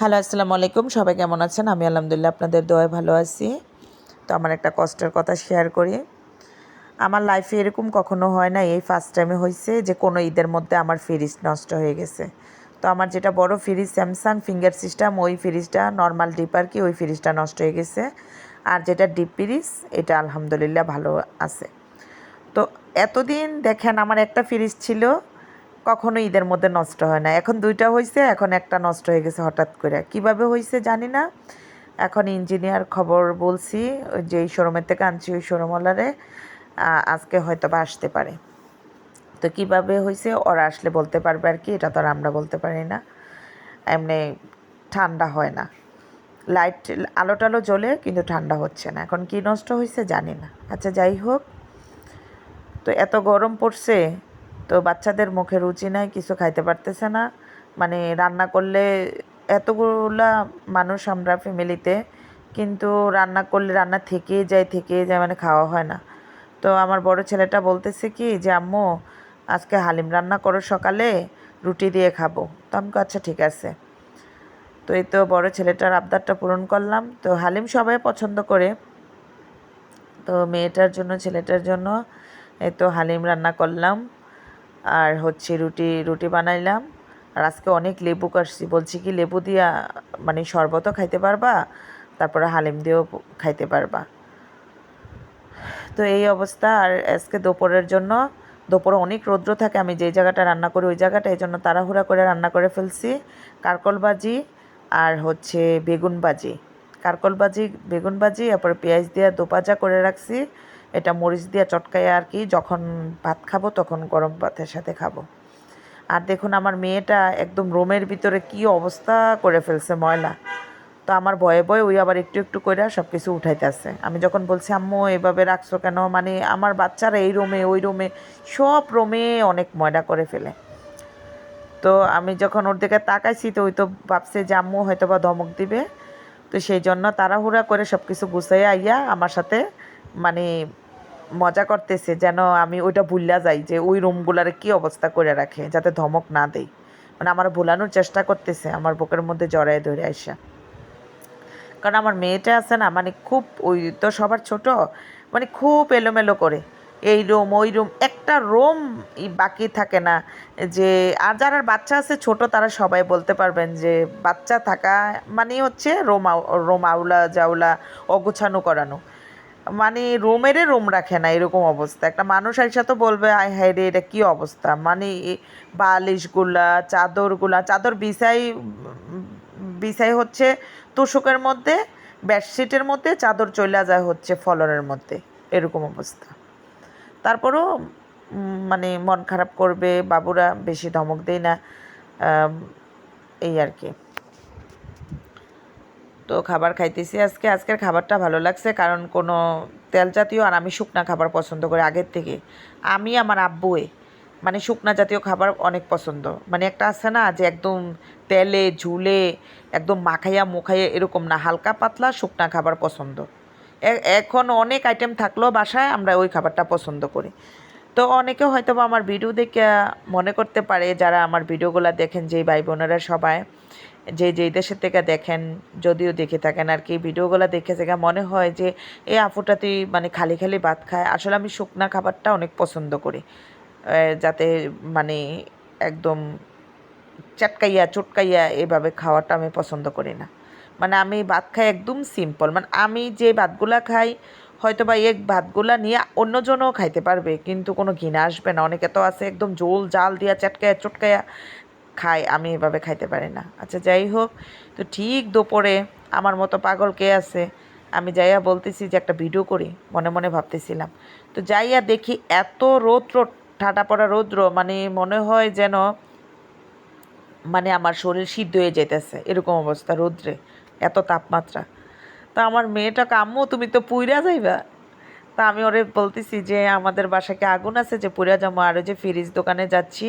Hello, আসসালামু আলাইকুম। সবাই কেমন আছেন? আমি আলহামদুলিল্লাহ আপনাদের দোয়ায় ভালো আছি। তো আমার একটা কষ্টের কথা শেয়ার করি। আমার লাইফে এরকম কখনো হয় না এই ফার্স্ট টাইমে হয়েছে যে কোনো ঈদের মধ্যে আমার ফ্রিজ নষ্ট হয়ে গেছে। তো আমার যেটা বড় ফ্রিজ স্যামসাং ফিঙ্গার সিস্টেম ওই ফ্রিজটা নর্মাল ডিপার কি, ওই ফ্রিজটা নষ্ট হয়ে গেছে। আর যেটা ডিপ ফ্রিজ এটা আলহামদুলিল্লাহ ভালো আছে। তো এতদিন দেখেন, আমার একটা ফ্রিজ ছিল কখনো ঈদের মধ্যে নষ্ট হয় না। এখন দুইটা হয়েছে এখন একটা নষ্ট হয়ে গেছে হঠাৎ করে। কীভাবে হয়েছে জানি না। এখন ইঞ্জিনিয়ার খবর বলছি যে এই শোরুমের থেকে আনছি ওই শোরুমওয়ালারে আজকে হয়তো বা আসতে পারে। তো কীভাবে হয়েছে ওরা আসলে বলতে পারবে আর কি, এটা তো আর আমরা বলতে পারি না। এমনি ঠান্ডা হয় না। লাইট আলো টালো জ্বলে, কিন্তু ঠান্ডা হচ্ছে না। এখন কি নষ্ট হয়েছে জানি না। আচ্ছা যাই হোক। তো এত গরম পড়ছে তো বাচ্চাদের মুখে রুচি নাই, কিছু খাইতে পারতেছে না। মানে রান্না করলে এতগুলা মানুষ আমরা ফ্যামিলিতে, কিন্তু রান্না করলে রান্না থেকে যায় থেকে যায় মানে খাওয়া হয় না। তো আমার বড় ছেলেটা বলতেছে কি যে, আম্মু, আজকে হালিম রান্না করো সকালে, রুটি দিয়ে খাব। তো আমি আচ্ছা ঠিক আছে। তো এই তো বড় ছেলেটার আবদারটা পূরণ করলাম। তো হালিম সবাই পছন্দ করে। তো মেয়েটার জন্য, ছেলেটার জন্য এই তো হালিম রান্না করলাম। আর হচ্ছে রুটি রুটি বানাইলাম। আর আজকে অনেক লেবু কাটছি। বলছি কি, লেবু দিয়া মানে শরবতও খাইতে পারবা, তারপরে হালিম দিয়েও খাইতে পারবা। তো এই অবস্থা। আর আজকে দুপুরের জন্য, দুপুরে অনেক রৌদ্র থাকে। আমি যেই জায়গাটা রান্না করি ওই জায়গাটা, এই জন্য তাড়াহুড়া করে রান্না করে ফেলছি। কারকল ভাজি আর হচ্ছে বেগুন ভাজি। কারকল ভাজি, বেগুন ভাজি, তারপরে পেঁয়াজ দিয়ে দোপাজা করে রাখছি। এটা মরিচ দিয়ে চটকায় আর কি, যখন ভাত খাব তখন গরম ভাতের সাথে খাব। আর দেখুন আমার মেয়েটা একদম রোমের ভিতরে কি অবস্থা করে ফেলছে ময়লা। তো আমার ভয়ে ভয়ে ওই আবার একটু একটু করে সব কিছু উঠাইতেছে। আমি যখন বলছি, আম্মু, এভাবে রাখছো কেন? মানে আমার বাচ্চারা এই রুমে, ওই রুমে, সব রুমে অনেক ময়লা করে ফেলে। তো আমি যখন ওর দিকে তাকাইছি, তো ওই তো ভাবছে যে, আম্মু হয়তো বা ধমক দিবে। তো সেই জন্য তাড়াহুড়া করে সব কিছু গুছাইয়া আইয়া আমার সাথে মানে মজা করতেছে যেন আমি ওইটা ভুললা যাই যে ওই রুমগুলার কি অবস্থা করে রাখে যাতে ধমক না দেই। মানে আমার ভুলানোর চেষ্টা করতেছে, আমার বুকের মধ্যে জড়ায় ধরে আইসা। কারণ আমার মেয়েটা আছে না মানে খুব ওই তো সবার ছোট মানে খুব এলোমেলো করে। এই রুম, ওই রুম, একটা রুম বাকি থাকে না যে, আর যারা বাচ্চা আছে ছোট, তারা সবাই বলতে পারবেন যে বাচ্চা থাকা মানে হচ্ছে রোম রোম আউলা জাউলা অগোছানো করানো। মানে রোমেরে রুম রাখে না, এরকম অবস্থা। একটা মানুষ আইসা তো বলবে, আয় হায় রে, এটা কী অবস্থা? মানে বালিশগুলা, চাদরগুলা, চাদর বিছাই বিছাই হচ্ছে তোষকের মধ্যে, বেডশিটের মধ্যে, চাদর চলে যায় হচ্ছে ফলনের মধ্যে, এরকম অবস্থা। তারপরও মানে মন খারাপ করবে, বাবুরা বেশি ধমক দেয় না এই আর কি। তো খাবার খাইতেছি আজকে। আজকের খাবারটা ভালো লাগছে কারণ কোনো তেল জাতীয় আর আমি শুকনা খাবার পছন্দ করি আগের থেকে। আমি আমার আব্বুয়ে মানে শুকনা জাতীয় খাবার অনেক পছন্দ। মানে একটা আছে না যে একদম তেলে, ঝুলে, একদম মাখাইয়া মুখাইয়া এরকম না, হালকা পাতলা শুকনা খাবার পছন্দ। এখন অনেক আইটেম থাকলেও বাসায় আমরা ওই খাবারটা পছন্দ করি। তো অনেকে হয়তো আমার ভিডিও দেখে মনে করতে পারে, যারা আমার ভিডিওগুলো দেখেন যেই ভাই বোনেরা সবাই যে যেই দেশের থেকে দেখেন, যদিও দেখে থাকেন আর কি ভিডিওগুলো দেখে থেকে মনে হয় যে এই আপুটাতেই মানে খালি খালি ভাত খায়। আসলে আমি শুকনা খাবারটা অনেক পছন্দ করি। যাতে মানে একদম চাটকাইয়া, চটকাইয়া এভাবে খাওয়াটা আমি পছন্দ করি না। মানে আমি ভাত খাই একদম সিম্পল মানে আমি যে ভাতগুলা খাই হয়তো বা এক ভাতগুলা নিয়ে অন্যজনও খাইতে পারবে, কিন্তু কোনো ঘৃণা আসবে না। অনেকে তো আছে একদম জোল জাল দিয়া চাটকায়া চটকায়া খায় আমি এভাবে খাইতে পারি না। আচ্ছা যাই হোক তো ঠিক দুপুরে আমার মতো পাগল কে আছে? আমি যাইয়া বলতেছি যে একটা ভিডিও করি, মনে মনে ভাবতেছিলাম। তো যাইয়া দেখি এত রৌদ্র ঠাটা পড়া রৌদ্র মানে মনে হয় যেন মানে আমার শরীর সিদ্ধ হয়ে যেতেছে এরকম অবস্থা রৌদ্রে, এত তাপমাত্রা। তা আমার মেয়েটা কাম্মু তুমি তো পুইরা যাইবা? তা আমি ওরে বলতেছি যে, আমাদের বাসাকে আগুন আছে যে পুইরা যাব? আরও যে ফ্রিজ দোকানে যাচ্ছি